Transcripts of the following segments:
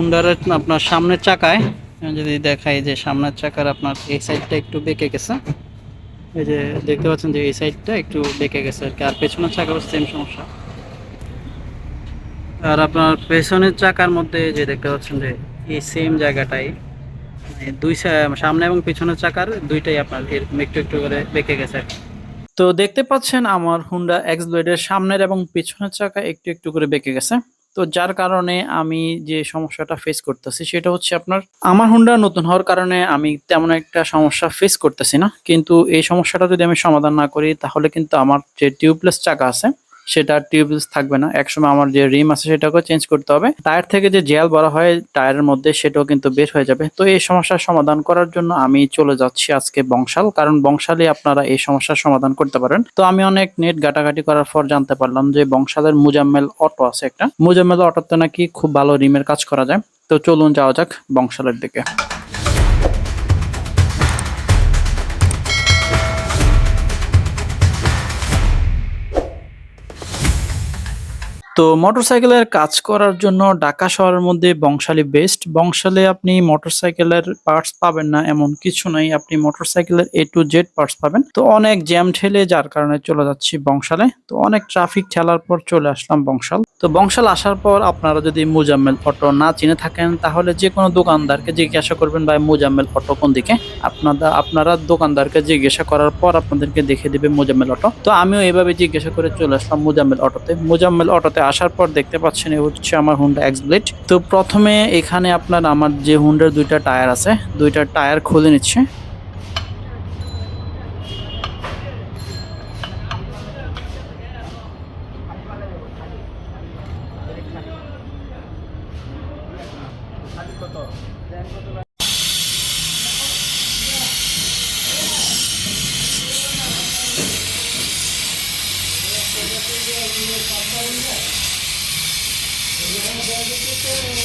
হুন্ডারের আপনার সামনের চাকায় যদি দেখাই যে সামনের চাকার আপনার এই সাইডটা একটু বেঁকে গেছে। এই যে দেখতে পাচ্ছেন যে এই সাইডটা একটু বেঁকে গেছে আর কি, আর পেছনের চাকাও সেম সমস্যা। আর আপনার পেছনের চাকার মধ্যে যে দেখতে পাচ্ছেন যে এই সেম জায়গাটাই মানে দুই সামনে এবং পিছনের চাকার দুইটাই আপনার এরকম একটু একটু করে বেঁকে গেছে তো দেখতে পাচ্ছেন আমার হুন্ডা এক্স ব্লেডের সামনের এবং পিছনের চাকা একটু একটু করে বেঁকে গেছে। তো যার কারণে আমি যে সমস্যাটা ফেস করতেছি সেটা হচ্ছে আপনার, আমার হুন্ডা নতুন হওয়ার কারণে আমি তেমন একটা সমস্যা ফেস করতেছি না। কিন্তু এই সমস্যাটা যদি আমি সমাধান না করি, তাহলে কিন্তু আমার যে টিউবলেস চাকা আছে সেটা টিউবলেস থাকবে না। একসময় আমার যে রিম আছে সেটাকেও চেঞ্জ করতে হবে। টায়ার থেকে যে জেল বড় হয় টায়ারের মধ্যে, সেটাও কিন্তু বের হয়ে যাবে। তো এই সমস্যার সমাধান করার জন্য আমি চলে যাচ্ছি আজকে বংশাল, কারণ বংশালে আপনারা এই সমস্যার সমাধান করতে পারেন। তো আমি অনেক নেট ঘাটাঘাটি করার পর জানতে পারলাম যে বংশালের মুজাম্মেল অটো আছে একটা। মুজাম্মেল অটোতে নাকি খুব ভালো রিমের কাজ করা যায়। তো চলুন যাওয়া যাক বংশালের দিকে। তো মোটরসাইকেলের কাজ করার জন্য ঢাকা শহরের মধ্যে বংশালী বেস্ট বংশালে আপনি মোটরসাইকেলের পার্টস পাবেন না, এমন কিছু নাই। আপনি মোটরসাইকেলের এ টু জেড পার্টস পাবেন। তো অনেক জ্যাম ঠেলে যার কারণে চলে যাচ্ছি বংশালে। তো অনেক ট্রাফিক ঠেলার পর চলে আসলাম বংশাল। তো বংশাল আসার পর আপনারা যদি মুজাম্মেল অটো না চিনে থাকেন, তাহলে যে কোনো দোকানদারকে জিজ্ঞাসা করবেন, ভাই, মুজাম্মেল অটো কোন দিকে? আপনারা আপনারা দোকানদারকে জিজ্ঞাসা করার পর আপনাদেরকে দেখে দেবে মুজাম্মেল অটো। তো আমিও এভাবে জিজ্ঞাসা করে চলে আসলাম মুজাম্মেল অটোতে। মুজাম্মেল অটোতে আসার পর দেখতে পাচ্ছেন এই হচ্ছে আমার হুন্ডা এক্স ব্লেড। তো প্রথমে এখানে আপনার আমার যে হুন্ডার দুইটা টায়ার আছে, দুইটা টায়ার খুলে নিচ্ছে। Thank you.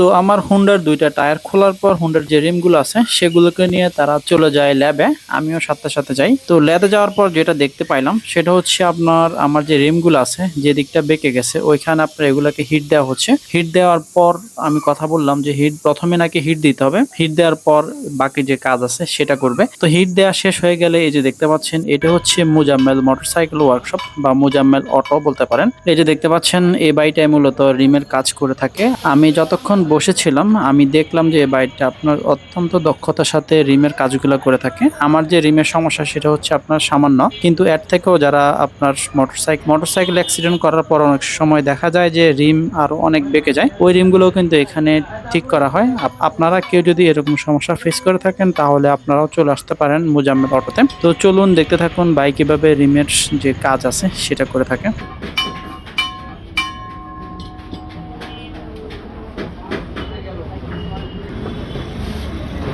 তো আমার হুন্ডার দুইটা টায়ার খোলার পর হুন্ডার যে রিমগুলো আছে, সেগুলোকে নিয়ে তারা চলে যায় ল্যাবে আমিও সাথে সাথে যাই। তো ল্যাবে যাওয়ার পর যেটা দেখতে পাইলাম, সেটা হচ্ছে আপনার আমার যে রিমগুলো আছে, যে দিকটা বেঁকে গেছে, ওইখানে আপনার এগুলাকে হিট দেওয়া হচ্ছে। হিট দেওয়ার পর আমি কথা বললাম যে হিট প্রথমে নাকি হিট দিতে হবে। হিট দেওয়ার পর বাকি যে কাজ আছে, সেটা করবে। তো হিট দেওয়া শেষ হয়ে গেলে এই যে দেখতে পাচ্ছেন, এটা হচ্ছে মুজাম্মেল মোটরসাইকেল ওয়ার্কশপ বা মুজাম্মেল অটো বলতে পারেন। এই যে দেখতে পাচ্ছেন এই বাড়িটায় মূলত রিমের কাজ করে থাকে। আমি যতক্ষণ বসেছিলাম, আমি দেখলাম যে বাইকটা আপনার অত্যন্ত দক্ষতার সাথে রিমের কাজগুলো করে থাকে। আমার যে রিমের সমস্যা সেটা হচ্ছে আপনার সামান্য, কিন্তু এর থেকেও যারা আপনার মোটরসাইকেল মোটরসাইকেল অ্যাক্সিডেন্ট করার পর অনেক সময় দেখা যায় যে রিম আরও অনেক বেঁকে যায়, ওই রিমগুলোও কিন্তু এখানে ঠিক করা হয়। আপ- আপনারা কেউ যদি এরকম সমস্যা ফেস করে থাকেন, তাহলে আপনারাও চলে আসতে পারেন মুজাম্মেল অটোতে। তো চলুন দেখতে থাকুন বাইক কীভাবে রিমের যে কাজ আছে সেটা করে থাকে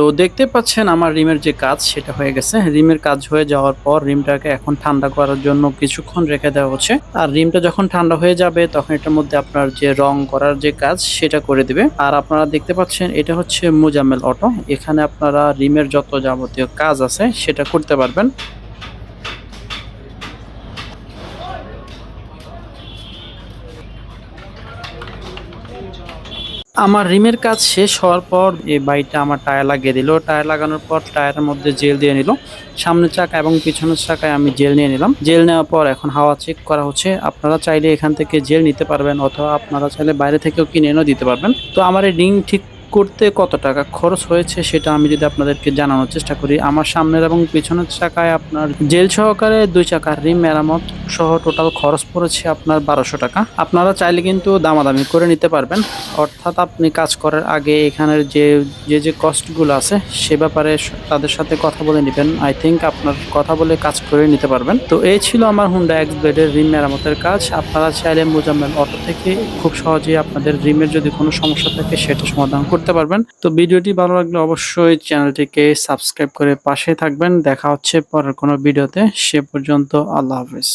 তো দেখতে পাচ্ছেন আমার রিমের যে কাজ সেটা হয়ে গেছে। রিমের কাজ হয়ে যাওয়ার পর রিমটাকে এখন ঠান্ডা করার জন্য কিছুক্ষণ রেখে দেওয়া হচ্ছে। আর রিমটা যখন ঠান্ডা হয়ে যাবে, তখন এটার মধ্যে আপনার যে রং করার যে কাজ সেটা করে দিবে। আর আপনারা দেখতে পাচ্ছেন, এটা হচ্ছে মোজামেল অটো। এখানে আপনারা রিমের যত যাবতীয় কাজ আছে সেটা করতে পারবেন। আমার রিমের কাজ শেষ হওয়ার পর এই বাইকটা আমার টায়ার লাগিয়ে দিল। টায়ার লাগানোর পর টায়ারের মধ্যে জেল দিয়ে নিল। সামনের চাকা এবং পিছনের চাকায় আমি জেল নিয়ে নিলাম। জেল নেওয়ার পর এখন হাওয়া চেক করা হচ্ছে। আপনারা চাইলে এখান থেকে জেল নিতে পারবেন অথবা আপনারা চাইলে বাইরে থেকেও কিনে এনেও দিতে পারবেন। তো আমার এই রিং ঠিক করতে কত টাকা খরচ হয়েছে সেটা আমি যদি আপনাদেরকে জানানোর চেষ্টা করি। আমার সামনের এবং পিছনের চাকায় আপনার জেল সহকারে দুই চাকার রিম মেরামত সহ টোটাল খরচ পড়েছে আপনার বারোশো টাকা। আপনারা চাইলে কিন্তু দামাদামি করে নিতে পারবেন। অর্থাৎ আপনি কাজ করার আগে এখানের যে যে যে কস্টগুলো আছে, সে ব্যাপারে তাদের সাথে কথা বলে নেবেন। আই থিঙ্ক আপনার কথা বলে কাজ করে নিতে পারবেন। তো এই ছিল আমার হুন্ডা এক্স ব্লেডের রিম মেরামতের কাজ। আপনারা চাইলে মোজাম্মেল অটো থেকে খুব সহজেই আপনাদের রিমের যদি কোনো সমস্যা থাকে, সেটা সমাধান করতে পারবেন। তো ভিডিওটি ভালো লাগলে অবশ্যই চ্যানেলটিকে সাবস্ক্রাইব করে পাশে থাকবেন। দেখা হচ্ছে পরের কোনো ভিডিওতে। সে পর্যন্ত আল্লাহ হাফিজ।